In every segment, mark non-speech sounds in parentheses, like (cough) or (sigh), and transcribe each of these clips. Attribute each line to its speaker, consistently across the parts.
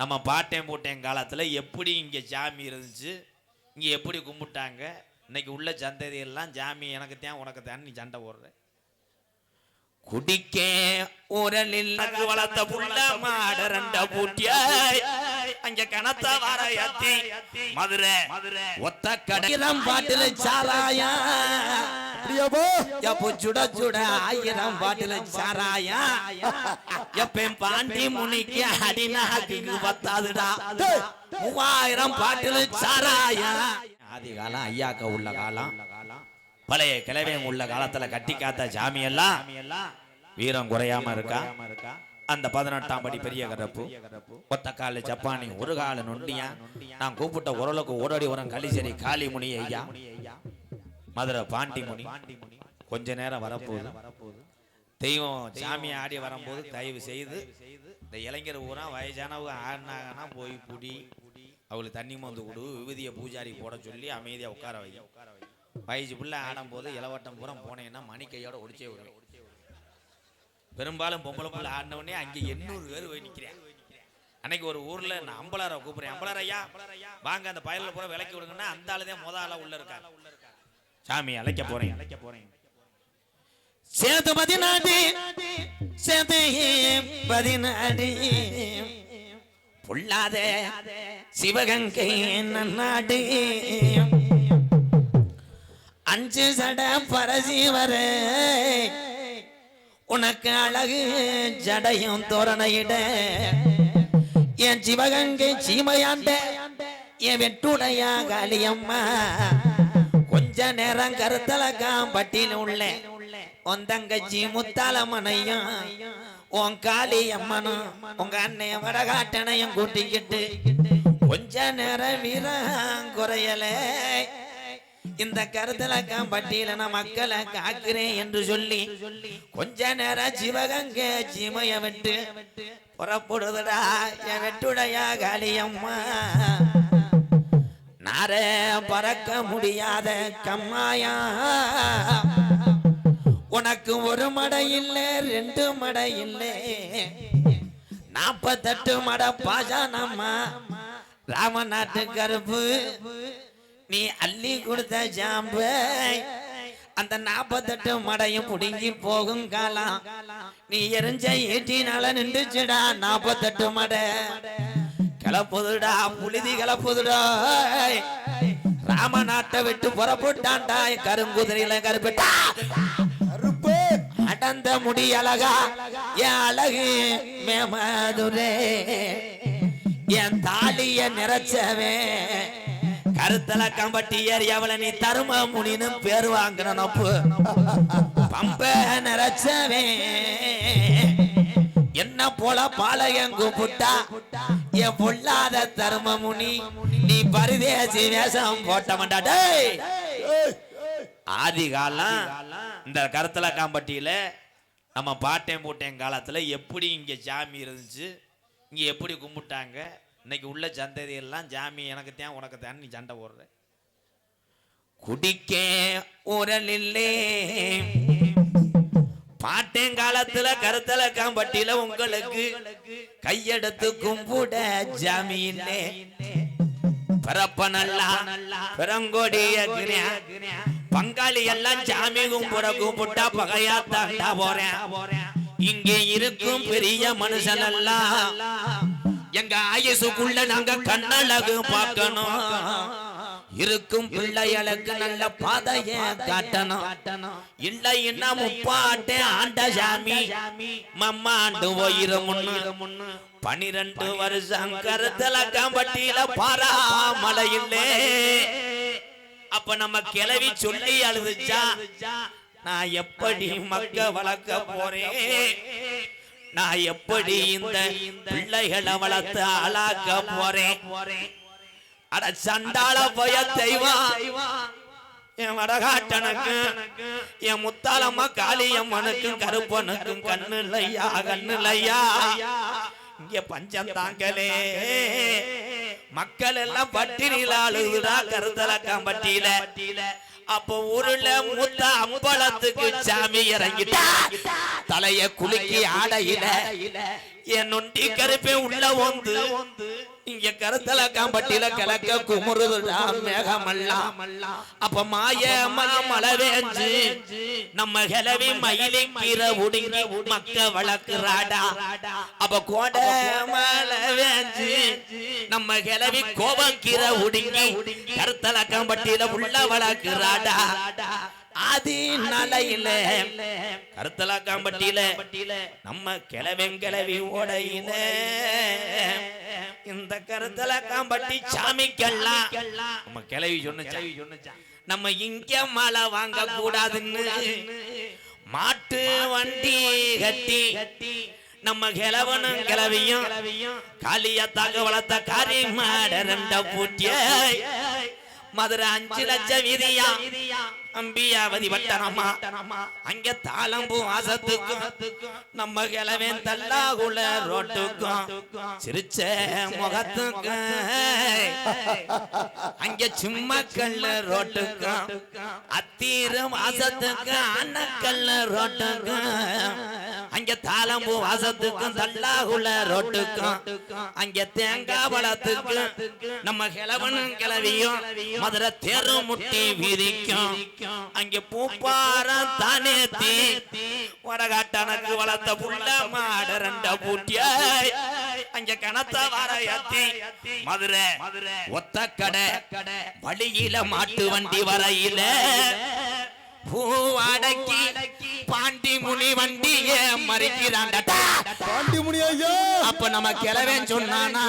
Speaker 1: நம்ம பாட்டேன் போட்டேன் காலத்தில் எப்படி இங்கே சாமி இருந்துச்சு இங்கே எப்படி கும்பிட்டாங்க இன்னைக்கு உள்ள சந்ததி எல்லாம் சாமி எனக்கு தான் உனக்கு தான் நீ சண்டை போடுற. குடிக்க உரலில் வளர்த்த புள்ள மாட ரெண்ட பூட்டியாய். அங்க கணத்த வர ஏத்தி மதுரை. ஒத்த கடையிறம் பாட்டில சாராயா
Speaker 2: அப்படியாப்பா
Speaker 1: எப்போ சுட சுட ஆயிரம் பாட்டில சாராயா (laughs) எப்பன் பாண்டி முனிக்கு அடிநாக்கு பத்தாதுடா. மூவாயிரம் பாட்டில சாராயா (laughs) ஆதி காலம் ஐயாக்க உள்ள காலம். பழைய கிழவன் உள்ள காலத்துல கட்டி காத்த சாமி எல்லாம் வீரம் குறையாம இருக்கா? அந்த பதினெட்டாம் படி பெரிய கரப்பு. ஒத்த கால ஜப்பானி ஒரு கால நொண்டியா? நான் கூப்பிட்ட உரலுக்கு ஓடடி உரம் களிசேரி காளி முனி ஐயா மதுரை பாண்டிமுனி கொஞ்ச நேரம் வரப்போகுது. தெய்வம் சாமி ஆடி வரும்போது தயவு செய்து இந்த இளைஞர் பூரா வயசானவங்க ஆடினாங்கன்னா போய் புடி. அவளுக்கு தண்ணி மந்து கொடு விபதிய பூஜாரி போட சொல்லி அமைதியாக உட்கார வை. வயசு பிள்ளை ஆடும்போது இளவட்டம் பூரா போனேன்னா மணி கையோட ஒடிச்சே விடுவேன். பெரும்பாலும் பொம்பளை பிள்ளை ஆடினவுடனே அங்கே எண்ணூறு பேர் போய் நிற்கிறேன் அன்னைக்கு ஒரு ஊர்ல நான் அம்பலாரை கூப்பிடுறேன். அம்பலார் ஐயா வாங்க அந்த பயலில் பூரா விளக்கி விடுங்கன்னா அந்த ஆளுதான் மொதல் ஆளா உள்ள இருக்காங்க சாமி அழைக்க போறேன். அழைக்க போறேன். சேது பதினாடி சேது பதினாடி. பொல்லாத சிவகங்கை நன்னாடு. அஞ்சு சட பரசிவர உனக்கு அழகு ஜடையும் தோரணையிட. என் சிவகங்கை சீமையாண்ட என் வெட்டுடையா காளியம்மா. கொஞ்ச நேரம் கருத்தலக்காம் பட்டியில் உள்ள. உன் தங்கச்சி முத்தாலம்மனையும் உன் காளி அம்மனும் உங்க அண்ணைய வடகாட்டனையும் கூட்டிக்கிட்டு கொஞ்ச நேரம் வீரம் குறையல இந்த கருத்தலக்காம் பட்டியல நான் மக்களை காக்கிறேன் என்று சொல்லி கொஞ்ச நேரம் சிவகங்க சிமைய விட்டு புறப்படுதுடா என் வெட்டுடையா காளியம்மா. நார பறக்க முடியாத கம்மாயா. உனக்கு ஒரு மடை இல்லை ரெண்டு மடை இல்லை. நாற்பத்தெட்டு மட பாஜானம்மா. ராமநாட்டு கருப்பு. நீ அள்ளி கொடுத்த ஜாம்பு. அந்த நாற்பத்தெட்டு மடையும் புடுங்கி போகும் காலம். நீ எரிஞ்ச ஏட்டினால நின்றுச்சுடா நாற்பத்தெட்டு மடை. கிளப்புதுடா புழுதி கிளப்புதுடா ராமநாட்டை விட்டு புறப்பட்டான்டா கருங்குதிரையில கருப்பிட்டா. அடந்த முடி அழகா என் அழகு மேமதுரே. என் தாலிய நிறைச்சவே. கருத்தல கம்பட்டி ஏறி அவளை நீ தரும முனின்னு பேர் வாங்கின நப்பு. பம்ப நிறைச்சவே. என்ன போல பாளையம் கூப்பிட்டா? என் பொல்லாத தரும முனி நீ பரிதேசி வேஷம் போட்டமாட்டா டேய்! ஆதி காலம் இந்த கருத்தல காம்பட்டியில நம்ம பாட்டேன் போட்டேன் காலத்துல எப்படி இங்க சாமி இருந்துச்சு இங்க எப்படி கும்பிட்டாங்க இன்னைக்கு உள்ள சந்ததி எல்லாம் சாமி எனக்கு தான் உனக்கு தான் நீ சண்டை போடுற. குடிக்க இல்லை. பாட்டேன் காலத்துல கருத்தல காம்பட்டியில உங்களுக்கு கையெடுத்து கும்பிட ஜமீனே. பிறப்ப நல்லா பிறங்கோடிய பங்காளி எல்லாம் சாமி கும்பிட கும்பிட்டா பகையா தாண்டா போறேன். இங்கே இருக்கும் பெரிய மனுஷன் எல்லாம் எங்க ஆயுசுக்குள்ள நாங்க கண்ணழகு பார்க்கணும். இருக்கும் பிள்ளைகளுக்கு நல்ல பாதைய காட்டணும். இல்லைன்னா முப்பாட்டே ஆண்ட சாமி மம்மாண்டு போயிரு முன்னு. பனிரெண்டு வருஷம் கருத்தல காம்பட்டியில பாராமலையில்லே அப்ப நம்ம கிளவி சொல்லி அழுதுச்சா? நான் எப்படி மக்க வளர்க்க போறேன்? நான் எப்படி இந்த பிள்ளைகளை வளர்த்து ஆளாக்க போறேன்? அட சண்டாள போய தெய்வம் என் வடகாட்டனுக்கு என் முத்தாலம்மா காளியம்மனுக்கும் கருப்பனுக்கும் கண்ணு இல்லையா கண்ணு இல்லையா இங்க பஞ்சம் தாங்கலே மக்கள் எல்லாம் பட்டினியில அழுகுதா கருத்தலக்கம் பட்டியில. அப்ப ஊருல மூத்த அம்பலத்துக்கு சாமி இறங்கிட்டா. தலைய குலுக்கி ஆடையில. என் நொண்டி கருப்பே உள்ள வந்து இங்க கருத்தல காம்பட்டியில கிழக்க குமுறுதுடா மேகமல்லாம் அப்ப மாய மலை வேஞ்சு நம்ம கிளவி மயிலின் கீரை உடுங்கி மக்க வளர்க்குறாடா. அப்ப கோட மலை வேஞ்சு நம்ம கிளவி கோபம் கீரை உடுங்கி கருத்தல காம்பட்டியில உள்ள வளர்க்குறாடா. ஆதி நலையில கருத்தலா காம்பட்டியில நம்ம கிளவன் கிளவி ஓடையில. இந்த கருத்தல காம்பட்டி சாமிக்கெல்லாம். நம்ம கிளவி சொன்ன நம்ம இங்க மழை வாங்க கூடாதுன்னு மாட்டு வண்டி கட்டி. நம்ம கிழவனும் கிளவியும் காளியத்தாக வளர்த்த காரி மாட ரெண்ட பூட்டிய மதுரை அஞ்சு லட்சம் விதியா அம்பியாவதி வட்டனமா அங்க தாளம்பூ வாசத்துக்கும் நம்ம கிழவன் தல்லாகுல ரோட்டுக்கும் சிரிச்ச முகத்துக்கும் அங்க சும்மா கல்ல ரோட்டுக்கும். அத்தீரம் வாசத்துக்கும் அன்னக்கல்ல ரோட்டுக்கும். அங்க தாளம்பூ வாசத்துக்கும் தல்லாகுல ரோட்டுக்கும். அங்க தேங்காய் பழத்துக்கும் நம்ம கிழவனும் கிளவியும் மதுரை தேரு முட்டி வீதிக்கும். அங்க பூப்பாரம் தானே தீ. வடகாட்டனுக்கு வளர்த்த புள்ள மாட ரெண்ட பூட்டியாய். அங்க கணத்த வரையத்தி மதுரை. ஒத்த கடை. வழியில மாட்டு வண்டி வரையில. பூவாடக்கி. பாண்டி முனி வண்டிய மறிக்கிறான்டா.
Speaker 2: பாண்டிமுனி ஐயா.
Speaker 1: அப்ப நம்ம கிளவன் சொன்னானா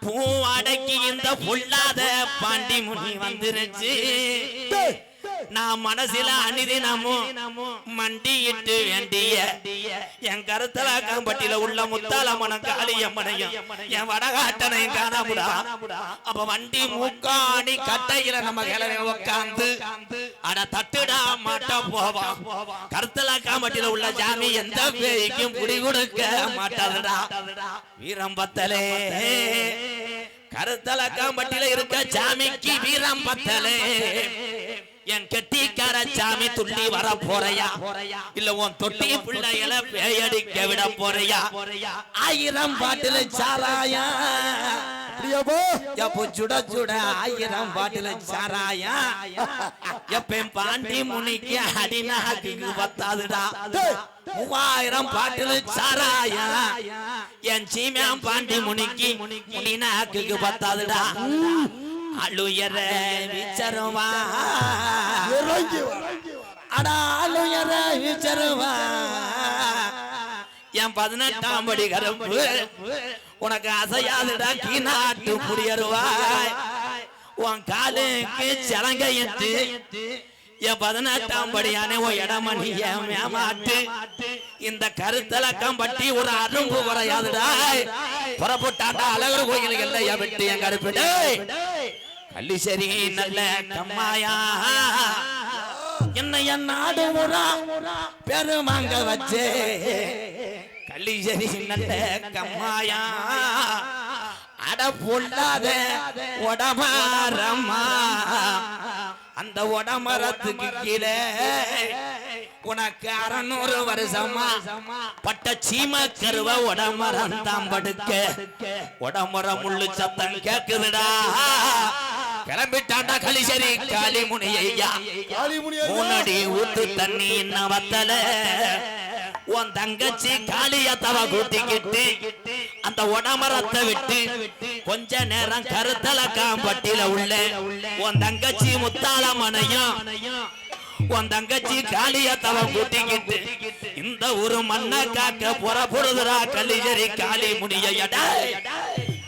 Speaker 1: பூ அடக்கி இந்த பொல்லாத பாண்டி முனி வந்துருச்சு. நான் மனசுல அனிதினமும் மண்டியிட்டு வேண்டிய என் கருத்தல காம்பட்டியில உள்ள முத்தாலம்மன காளியம்மனையும் என் வடகாட்டனையும் காணாமுடா. அப்ப வண்டி மூக்காணி கட்டையில நம்ம கிளவன் உட்காந்து அட தட்டுடா மாட்ட போவோம் கருத்தல காம்பட்டியில உள்ள ஜாமி எந்த பேய்க்கும் குடி கொடுக்க மாட்டாதுடா. வீரம் பத்தலே கருத்தல காம்பட்டியில இருக்க ஜாமிக்கு வீரம் பத்தலே என் கெட்டிக்கார சாமி துள்ளி வர போறையா? இல்ல உன் தொட்டி பிள்ளைகளை பேயடிக்க விட போறையா? ஆயிரம் பாட்டுல சாராயா? எப்போ சுட சுட ஆயிரம் பாட்டுல சாராயா? எப்பன் பாண்டி முனிக்கு அடிநாக்கு பத்தாதுடா மூவாயிரம் பாட்டுல சாராயா? என் சீமியாம் பாண்டி முனிக்கு முனிநாக்கு பத்தாதுடா அழுயர விச்சருவா. அடா அழுயர விச்சருவா. என் பதினெட்டாம் படி கருப்பு. உனக்கு அசையாதுடா கீநாட்டு புரியருவாய் உன் காலுக்கு சலங்கையிட்டு என் பதினெட்டாம் படியானே உன் இடமணிய மேமாட்டு. இந்த கருத்தலக்கம் பட்டி ஒரு அரும்பு குறையாதுடா புறப்பட்டாண்டா அழகர் கோயிலுக்கு இல்லையா விட்டு என் கருப்பு டேய். கள்ளிசரி நல்ல கம்மாயா. என்னை என் நாடு ஊரா. பெருமாங்க வச்சே. கள்ளிசரி நல்ல கம்மாயா. அட பொல்லாத உடமாரம்மா அந்த உடமரத்துக்கு கீழே உனக்கு அறநூறு வருஷமா பட்ட சீம கருவ உடமரம் தான் படுக்க. உடமரம் முள்ளு சத்தம் கேக்குதுடா. கிளம்பிட்டாண்டா கலிசரி
Speaker 2: காளிமுனி ஐயா.
Speaker 1: மூணடி ஊத்து தண்ணி என்ன வத்தல? உன் தங்கச்சி காளியத்தவ கூட்டிக்கிட்டு அந்த உடமரத்தை விட்டு கொஞ்ச நேரம் கருத்தல காம்பட்டியில உள்ள உன் தங்கச்சி முத்தாளமனையும் உன் தங்கச்சி காளியத்தவ கூட்டிக்கிட்டு இந்த ஒரு மண்ணை காக்க புறப்படுதுரா கலிஜரி காளி முடியடா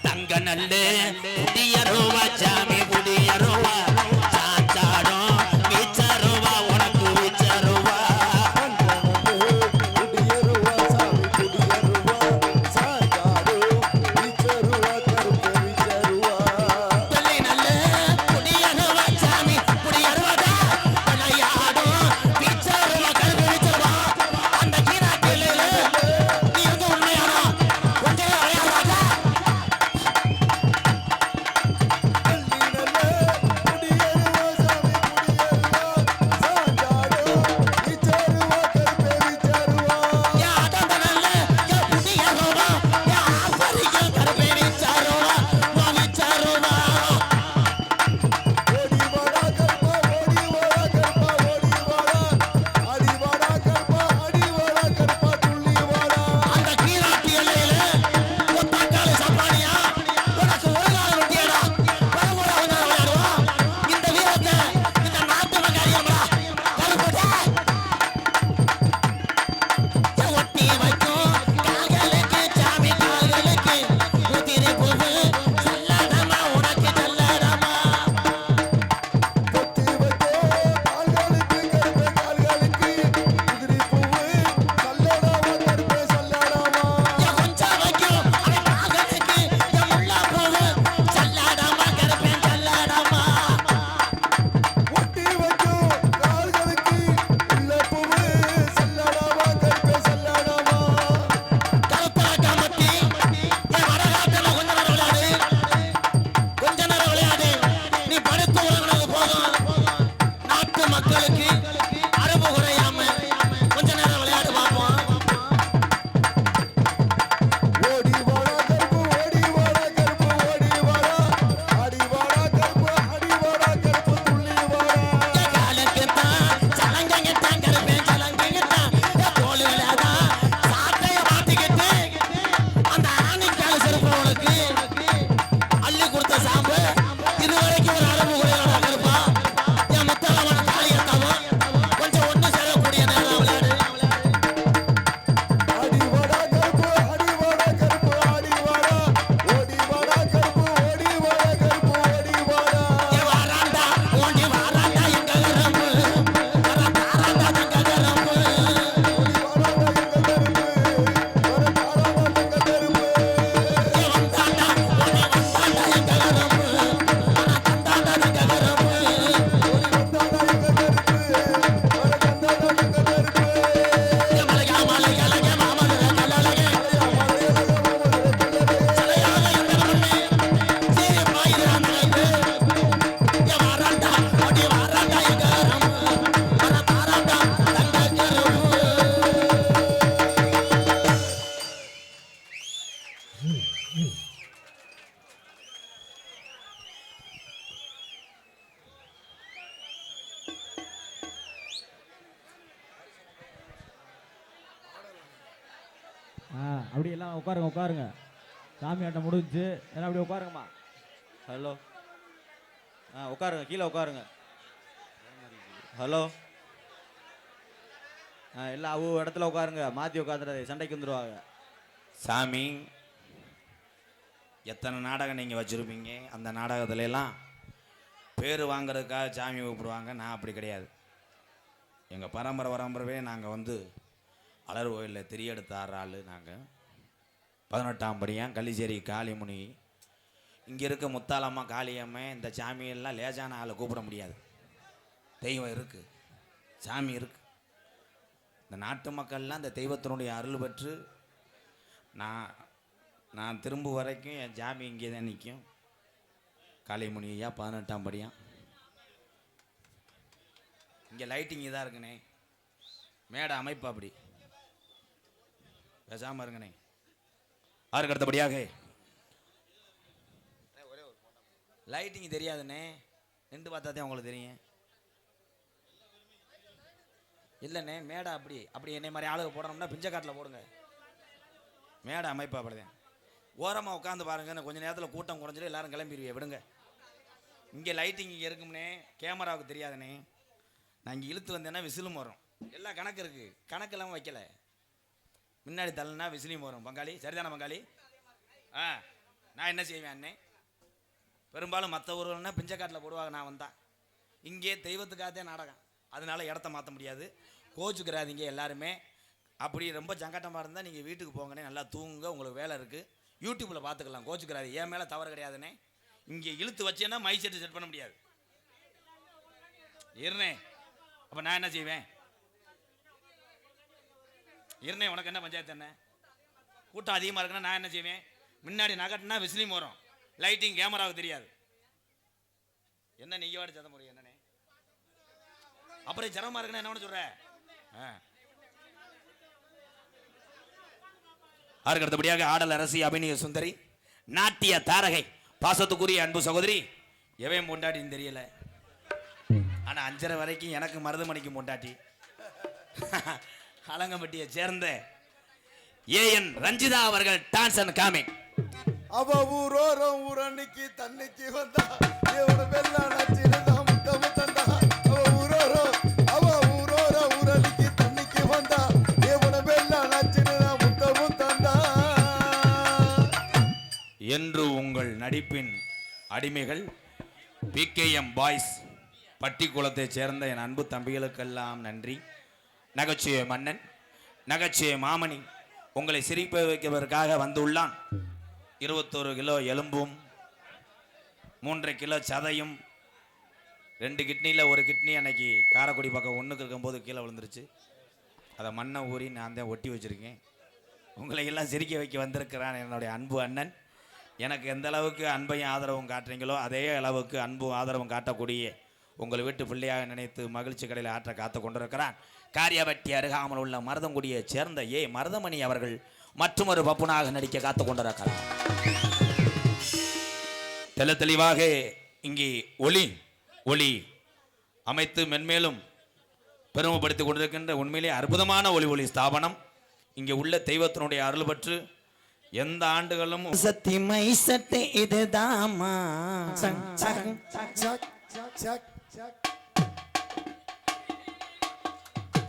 Speaker 1: தங்க நல்ல சாமி
Speaker 2: சாமி
Speaker 3: ஆட்டம் முடிஞ்சுச்சு எல்லாம் அப்படியே உட்காருங்கம்மா. ஹலோ ஆ உட்காருங்க. கீழே உட்காருங்க. ஹலோ ஆ எல்லாம் அவ்வளோ இடத்துல உட்காருங்க. மாற்றி உட்காந்துடாது. சண்டைக்கு வந்துடுவாங்க
Speaker 1: சாமி எத்தனை நாடகம் நீங்கள் வச்சுருப்பீங்க? அந்த நாடகத்துல எல்லாம் பேர் வாங்குறதுக்காக சாமி கூப்பிடுவாங்க. நான் அப்படி கிடையாது. எங்கள் பரம்பரை பரம்பரவே நாங்கள் வந்து அலர் கோயிலில் திரியெடுத்த ஆறு ஆள் நாங்கள் பதினெட்டாம் படியான் கள்ளிச்சேரி காளிமுனி? இங்கே இருக்க முத்தாலம்மா காளியம்மை இந்த சாமியெல்லாம் லேசான ஆளை கூப்பிட முடியாது. தெய்வம் இருக்குது சாமி இருக்குது இந்த நாட்டு மக்கள்லாம் இந்த தெய்வத்தினுடைய அருள் பெற்று நான் நான் திரும்ப வரைக்கும் என் ஜாமி இங்கே தான் நிற்கும். காளிமுனி ஐயா பதினெட்டாம் படியான் இங்கே லைட்டிங் இதாக இருக்குண்ணே மேடை அமைப்பு அப்படி. பேசாமல் இருங்கண்ணே யாருக்கு அடுத்தபடியாக லைட்டிங் தெரியாதுண்ணே. நின்று பார்த்தாதே உங்களுக்கு தெரியும். இல்லைண்ணே மேடை அப்படி அப்படி என்னை மாதிரி ஆளுக போடணும்னா பிஞ்சக்காட்டில் போடுங்க. மேடை அமைப்பு அப்படிதான். ஓரமாக உட்காந்து பாருங்க கொஞ்சம் நேரத்தில் கூட்டம் குறைஞ்சிடும் எல்லாரும் கிளம்பிடுவீங்க விடுங்க. இங்கே லைட்டிங் இங்கே இருக்கும்னே கேமராவுக்கு தெரியாதுண்ணே. நான் இங்கே இழுத்து வந்தேன்னா விசிலும் வரும். எல்லாம் கணக்கு இருக்குது கணக்கெல்லாமல் வைக்கலை. முன்னாடி தள்ளனா விசிலியும் வரும் பங்காளி சரிதானே பங்காளி? ஆ நான் என்ன செய்வேன் அண்ணே? பெரும்பாலும் மற்ற ஊர்கள்னா பிஞ்சக்காட்டில் போடுவாங்க நான் வந்தேன் இங்கே தெய்வத்துக்காகத்தே நாடகம். அதனால இடத்த மாற்ற முடியாது. கோச்சுக்கிறாதீங்க எல்லாருமே. அப்படி ரொம்ப சங்கட்டமாக இருந்தால் நீங்கள் வீட்டுக்கு போங்கண்ணே. நல்லா தூங்குங்க உங்களுக்கு வேலை இருக்குது யூடியூப்பில் பார்த்துக்கலாம். கோச்சுக்கிறாது என் மேலே தவறு கிடையாதுண்ணே. இங்கே இழுத்து வச்சேன்னா மை செட்டு செட் பண்ண முடியாது. இருனே அப்போ நான் என்ன செய்வேன்? இருந்தேன் உனக்கு என்ன பஞ்சாயத்து என்ன? கூட்டம் அதிகமாக இருக்குன்னா நான் என்ன செய்வேன்? முன்னாடி நகட்டினா விசிலியும் வரும். லைட்டிங் கேமராவுக்கு தெரியாது. என்ன நீங்க வாடி சதம் முடியும் என்னனே? அப்புறம் சிரமமா இருக்குன்னா என்ன சொல்கிற ஆ. அதற்கு அடுத்தபடியாக ஆடல் அரசி அபிநய சுந்தரி நாட்டிய தாரகை பாசத்துக்குரிய அன்பு சகோதரி எவையும் பொண்டாட்டின்னு தெரியல. ஆனா அஞ்சரை வரைக்கும் எனக்கு மருதமணிக்கு பொண்டாட்டி. அலங்கம்பட்டியை சேர்ந்த ஏஎன் ரஞ்சிதா அவர்கள் டான்ஸ் அண்ட் காமிங்.
Speaker 2: அவ ஊரோரம் ஊரன்னைக்கு தன்னைக்கு வந்தா தேவன வெள்ள நச்சிருந்தா முத்தமு தந்தா. அவ ஊரோரம் அவ ஊரோரம் ஊரன்னைக்கு தன்னைக்கு வந்தா தேவன வெள்ள நச்சிருந்தா முத்தமு தந்தா.
Speaker 1: என்று உங்கள் நடிப்பின் அடிமைகள் பிகேஎம் பாய்ஸ் பட்டிக்குளத்தைச் சேர்ந்த என் அன்பு தம்பிகளுக்கெல்லாம் நன்றி. நகைச்சுவை மன்னன் நகைச்சுவை மாமணி உங்களை சிரிப்ப வைப்பதற்காக வந்துள்ளான். இருபத்தோரு கிலோ எலும்பும் மூன்றரை கிலோ சதையும் ரெண்டு கிட்னியில் ஒரு கிட்னி அன்னைக்கு காரைக்குடி பக்கம் ஒன்றுக்கு இருக்கும்போது கீழே விழுந்துருச்சு. அதை மண்ணை ஊறி நான் தான் ஒட்டி வச்சுருக்கேன். உங்களை எல்லாம் சிரிக்க வைக்க வந்திருக்கிறான் என்னுடைய அன்பு அண்ணன். எனக்கு எந்த அளவுக்கு அன்பையும் ஆதரவும் காட்டுறீங்களோ அதே அளவுக்கு அன்பும் ஆதரவும் காட்டக்கூடிய உங்கள் வீட்டு பிள்ளையாக நினைத்து மகிழ்ச்சி கடையில் ஆற்ற காத்து கொண்டிருக்கிறான். காரியவட்டி அருகாமல் உள்ள மருதங்குடியை சேர்ந்த ஏ. மருதமணி அவர்கள் மற்றொரு பப்புனாக நடிக்க காத்து கொண்டிருக்கிறார். தெல தெளிவாக இங்கே ஒளி ஒளி அமைத்து மென்மேலும் பெருமைப்படுத்திக் கொண்டிருக்கின்ற உண்மையிலே அற்புதமான ஒளி ஒளி ஸ்தாபனம். இங்கே உள்ள தெய்வத்தினுடைய அருள் பெற்று எந்த ஆண்டுகளும் சத்தியமை சட்டை இதுதாமா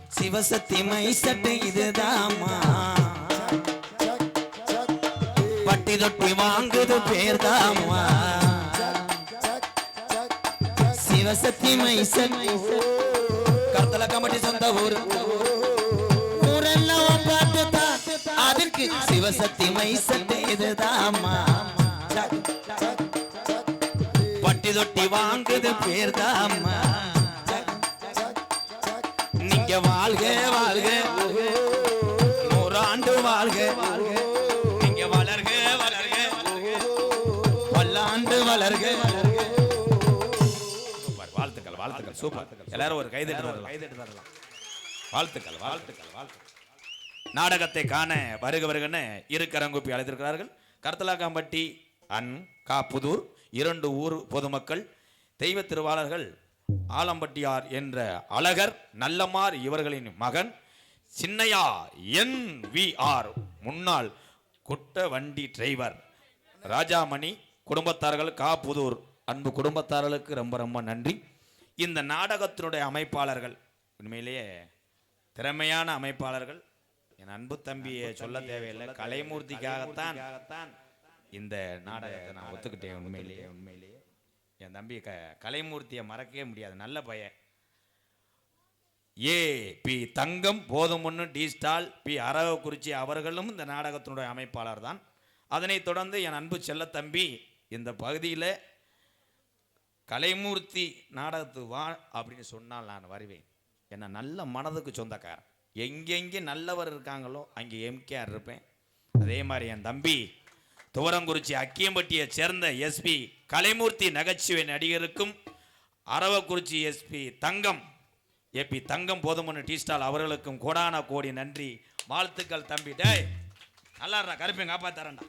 Speaker 2: சிவசக்தி சக் சக்
Speaker 1: இதுதாமா பட்டி தொட்டி வாங்குது பேர்தாமா
Speaker 2: சக் சக்
Speaker 1: சிவசத்தியமை கர்த்தல கமட்டி சொந்த ஊரு. ஊரெல்லாம் பார்த்து தான் அதற்கு சிவசத்தியமை சட்டை இதுதாமா பட்டி தொட்டி வாங்குது பேர்தாமா நீங்க வாழ்க வாழ்க. நூறாண்டு வாழ்க. நீங்க வளர்க வளர்க. பல்லாண்டு வளர்க. சூப்பர். வாழ்த்துக்கள் வாழ்த்துக்கள். சூப்பர். எல்லாரும் ஒரு வரலாம் வாழ்த்துக்கள் வாழ்த்துக்கள் வாழ்த்துக்கள். நாடகத்தை காண வருக வருகன்னு இரு கரங்குப்பி அழைத்திருக்கிறார்கள். கர்த்தலாக்காம்பட்டி அன் காப்புதூர். இரண்டு ஊர் பொதுமக்கள் தெய்வ திருவாளர்கள் ஆலம்பட்டியார் என்ற அழகர் நல்லமார் இவர்களின் மகன் சின்னையா என் வி ஆர் முன்னாள் குட்ட வண்டி டிரைவர் ராஜாமணி குடும்பத்தார்கள் கா புதூர் அன்பு குடும்பத்தார்களுக்கு ரொம்ப ரொம்ப நன்றி. இந்த நாடகத்தினுடைய அமைப்பாளர்கள் உண்மையிலேயே திறமையான அமைப்பாளர்கள். என் அன்பு தம்பியை சொல்ல தேவையில்லை. கலைமூர்த்திக்காகத்தான் இந்த நாடகத்தை நான் ஒத்துக்கிட்டேன் உண்மையிலேயே. உண்மையிலேயே. என் தம்பி க கலைமூர்த்தியை மறக்கவே முடியாது. நல்ல பையன். ஏ பி தங்கம் போதுமொன்னு டி ஸ்டால் பி அரவக்குறிச்சி அவர்களும் இந்த நாடகத்தினுடைய அமைப்பாளர் தான். அதனைத் தொடர்ந்து என் அன்பு செல்லத்தம்பி இந்த பகுதியில் கலைமூர்த்தி நாடகத்து வா அப்படின்னு சொன்னால் நான் வருவேன். என்ன நல்ல மனதுக்கு சொந்தக்காரன். எங்கெங்கே நல்லவர் இருக்காங்களோ அங்கே எம்கேஆர் இருப்பேன். அதே மாதிரி என் தம்பி துவரங்குறிச்சி அக்கியம்பட்டியை சேர்ந்த எஸ்பி கலைமூர்த்தி நகைச்சுவை நடிகருக்கும் அரவக்குறிச்சி எஸ்பி தங்கம் ஏபி தங்கம் போதுமனு டீ ஸ்டால் அவர்களுக்கும் கோடான கோடி நன்றி. வாழ்த்துக்கள் தம்பி. டேய் நல்லாடுறா கருப்பையும் காப்பாத்தாரண்டா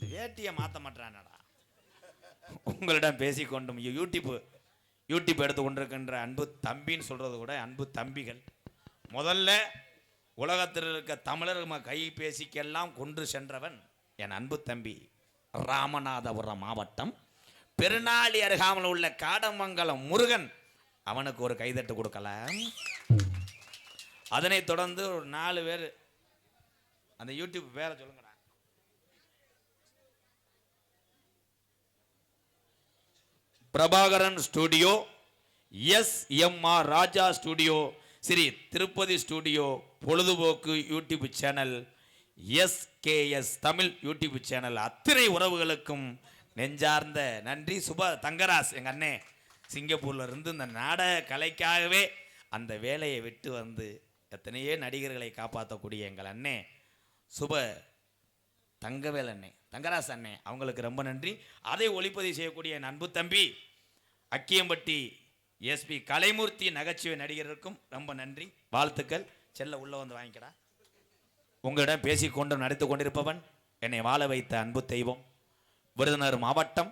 Speaker 1: வேட்டியை மாற்ற மாட்டானடா உங்களிடம் பேசிக்கொண்டும் யூடியூப் யூடியூப் எடுத்து கொண்டிருக்கின்ற அன்பு தம்பின்னு சொல்கிறது கூட அன்பு தம்பிகள். முதல்ல உலகத்தில் இருக்க தமிழர் ம- கைபேசிக்கெல்லாம் கொன்று சென்றவன் என் அன்பு தம்பி ராமநாதபுரம் மாவட்டம் பெருநாளி அருகாமல் உள்ள காடமங்கலம் முருகன் அவனுக்கு ஒரு கைதட்டு கொடுக்கலாம் அதனைத் தொடர்ந்து ஒரு நாலு பேர் அந்த யூடியூப் பேரை சொல்லுங்கடா. Prabhakaran studio S M R Raja studio Sri Tirupati studio பொழுதுபோக்கு YouTube channel SKS Tamil YouTube channel அத்தனை உறவுகளுக்கும் நெஞ்சார்ந்த நன்றி. சுப தங்கராஸ் எங்கள் அண்ணே சிங்கப்பூரில் இருந்து இந்த நாடக கலைக்காகவே அந்த வேலையை விட்டு வந்து எத்தனையோ நடிகர்களை காப்பாற்றக்கூடிய எங்கள் அண்ணே சுப தங்கவேல் அண்ணே தங்கராஸ் அண்ணே அவங்களுக்கு ரொம்ப நன்றி. அதை ஒளிப்பதிவு செய்யக்கூடிய என் அன்பு தம்பி அக்கியம்பட்டி எஸ்பி கலைமூர்த்தி நகைச்சுவை நடிகருக்கும் ரொம்ப நன்றி. வாழ்த்துக்கள். செல்ல உள்ளே வந்து வாங்கிக்கடா. உங்களிடம் பேசிக்கொண்டு நடித்து கொண்டிருப்பவன் என்னை வாழ வைத்த அன்பு தெய்வம். விருதுநகர் மாவட்டம்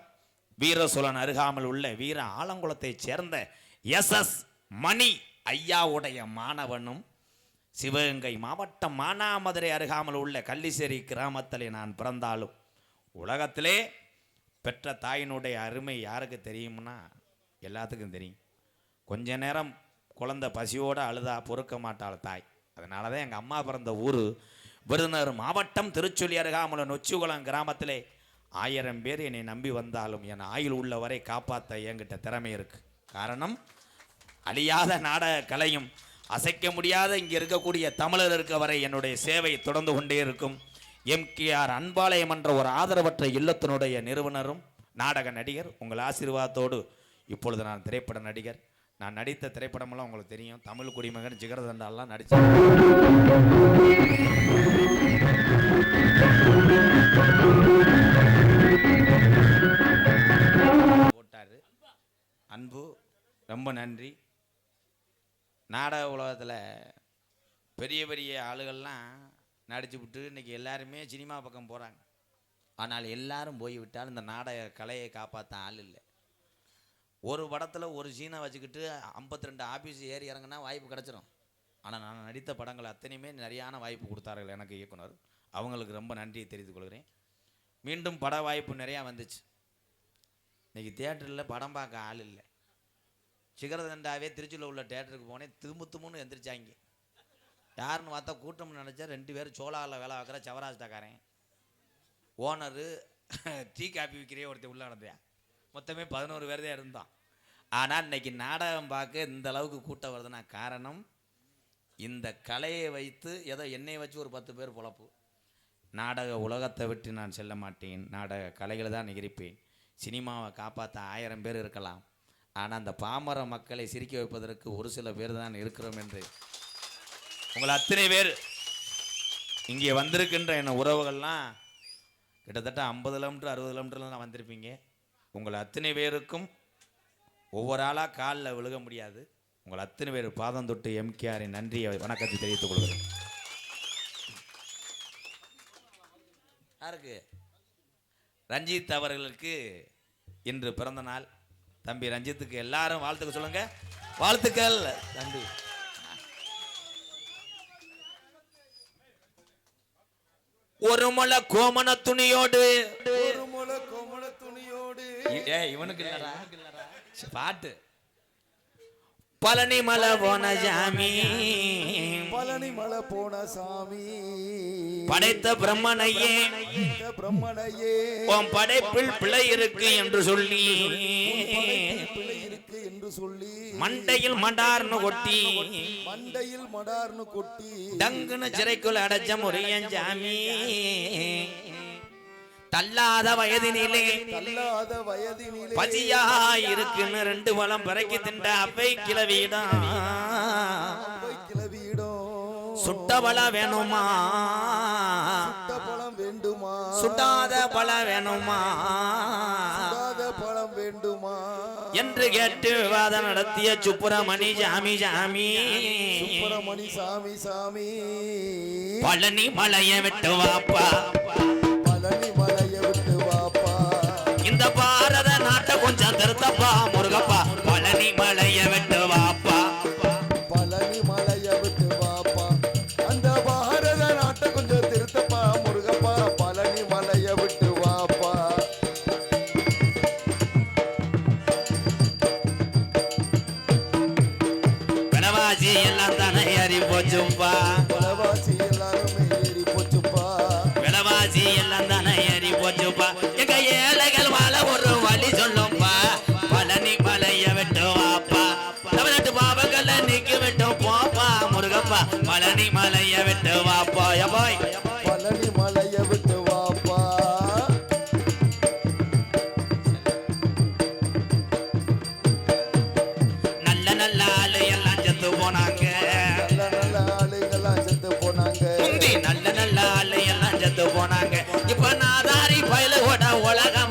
Speaker 1: வீரசோழன் அருகாமல் உள்ள வீர ஆலங்குளத்தைச் சேர்ந்த எஸ் எஸ் மணி ஐயாவுடைய மாணவனும் சிவகங்கை மாவட்டம் மானாமதுரை அருகாமல் உள்ள கள்ளிசேரி கிராமத்தில் நான் பிறந்தாலும் உலகத்திலே பெற்ற தாயினுடைய அருமை யாருக்கு தெரியும்னா எல்லாத்துக்கும் தெரியும். கொஞ்ச நேரம் குழந்தை பசியோடு அழுதா பொறுக்க மாட்டாள் தாய். அதனால தான் எங்கள் அம்மா பிறந்த ஊர் விருதுநகர் மாவட்டம் திருச்சொல்லி அருகாமல் நொச்சிகுளம் கிராமத்திலே ஆயிரம் பேர் என்னை நம்பி வந்தாலும் என் ஆயுள் உள்ளவரை காப்பாற்ற என்கிட்ட திறமை இருக்கு. காரணம் அழியாத நாடக கலையும் அசைக்க முடியாத இங்கே இருக்கக்கூடிய தமிழர் இருக்க வரை என்னுடைய சேவை தொடர்ந்து கொண்டே இருக்கும். எம்கேஆர் அன்பாலயம் என்ற ஒரு ஆதரவற்ற இல்லத்தினுடைய நிறுவனரும் நாடக நடிகர் உங்கள் ஆசீர்வாதத்தோடு இப்பொழுது நான் திரைப்பட நடிகர். நான் நடித்த திரைப்படமெல்லாம் உங்களுக்கு தெரியும். தமிழ் குடிமகன் ஜிகரதண்டாலாம் நடிச்சேன் போட்டாரு. அன்பு ரொம்ப நன்றி. நாடக உலகத்தில் பெரிய பெரிய ஆளுகள்லாம் நடித்து விட்டு இன்னைக்கு எல்லாருமே சினிமா பக்கம் போகிறாங்க ஆனால் எல்லாரும் போய் விட்டால் இந்த நாடக கலையை காப்பாற்ற ஆள் இல்லை. ஒரு படத்தில் ஒரு சீனை வச்சுக்கிட்டு ஐம்பத்தி ரெண்டு ஆஃபீஸ் ஏறி இறங்குனா வாய்ப்பு கிடச்சிரும். ஆனால் நான் நடித்த படங்கள் அத்தனையுமே நிறையான வாய்ப்பு கொடுத்தார்கள் எனக்கு இயக்குனர். அவங்களுக்கு ரொம்ப நன்றியை தெரிவித்துக் கொள்கிறேன். மீண்டும் பட வாய்ப்பு நிறையா வந்துச்சு. இன்னைக்கு தேட்டரில் படம் பார்க்க ஆள் இல்லை. சிகரதண்டாவே திருச்சியில் உள்ள தேட்டருக்கு போனேன் திரும்ப திரும்பன்னு எந்திரிச்சாங்க. யாருன்னு பார்த்தா கூட்டம்னு நினச்சா ரெண்டு பேரும் சோலாவில் வேலை பார்க்குற சவராஜ்டாக்காரன் ஓனரு (laughs) டீ காப்பி விற்கிறே ஒருத்தர் உள்ள நடந்தேன் மொத்தமே பதினோரு பேர் தான் இருந்தான். ஆனால் இன்னைக்கு நாடகம் பார்க்க இந்த அளவுக்கு கூட்டம் வருதுன்னா காரணம் இந்த கலையை வைத்து ஏதோ என்னை வச்சு ஒரு பத்து பேர் பொழப்பு. நாடக உலகத்தை விட்டு நான் செல்ல மாட்டேன். நாடக கலைகளை தான் நிகரிப்பேன். சினிமாவை காப்பாற்ற ஆயிரம் பேர் இருக்கலாம். ஆனால் அந்த பாமர மக்களை சிரிக்க வைப்பதற்கு ஒரு சில பேர் தான் இருக்கிறோம் என்று. உங்கள் அத்தனை பேர் இங்கே வந்திருக்கின்ற என் உறவுகள்லாம் கிட்டத்தட்ட ஐம்பது கிலோமீட்டர் அறுபது கிலோமீட்டர்லாம் வந்திருப்பீங்க. உங்கள் அத்தனை பேருக்கும் ஒவ்வொரு ஆளாக காலில் விழுக முடியாது. உங்கள் அத்தனை பேர் பாதம் தொட்டு எம்கேஆரின் நன்றியை வணக்கத்தை தெரிவித்துக் கொள்கிறேன். யாருக்கு? ரஞ்சித் அவர்களுக்கு இன்று பிறந்த நாள். தம்பி ரஞ்சித்துக்கு எல்லாரும் வாழ்த்துக்க சொல்லுங்க. வாழ்த்துக்கள். தம்பி ஒரு முளை கோமண துணியோடு
Speaker 2: ஒரு முளை
Speaker 1: ஏ இவனுக்கு இல்லடா. பாட்டு. பழனி மலை போன ஜாமி
Speaker 2: பழனி மலை போன சாமி.
Speaker 1: படைத்த பிரம்மனையே.
Speaker 2: பிரம்மனையே.
Speaker 1: உன் படைப்பில் பிழை இருக்கு என்று சொல்லி.
Speaker 2: படைப்பில் பிழை இருக்கு என்று சொல்லி.
Speaker 1: மண்டையில் மண்டார்னு கொட்டி.
Speaker 2: மண்டையில் மடார்னு கொட்டி.
Speaker 1: டங்குன்னு சிறைக்குள் அடைச்ச முறையன் ஜாமி தள்ளாத வயதினிலே.
Speaker 2: தள்ளாத வயதினிலே.
Speaker 1: பசியா இருக்குன்னு ரெண்டு வளம் பிறக்கி தின்ற அவை கிளவியிடம்
Speaker 2: போய் கிளவியிடும்
Speaker 1: சுட்ட பல வேணுமா?
Speaker 2: சுட்ட பழம் வேண்டுமா?
Speaker 1: சுட்டாத பல வேணுமா?
Speaker 2: சுடாத பழம் வேண்டுமா?
Speaker 1: என்று கேட்டு விவாதம் நடத்திய சுப்பிரமணி ஜாமி ஜாமி
Speaker 2: சுப்பிரமணி சாமி சாமி.
Speaker 1: பழனி மலைய விட்டு வாப்பா.
Speaker 2: பழனி மலையை விட்டு வாப்பா.
Speaker 1: இந்த பாரத நாட்டை கொஞ்சம் திருத்தப்பா முருகப்பா. உலகம்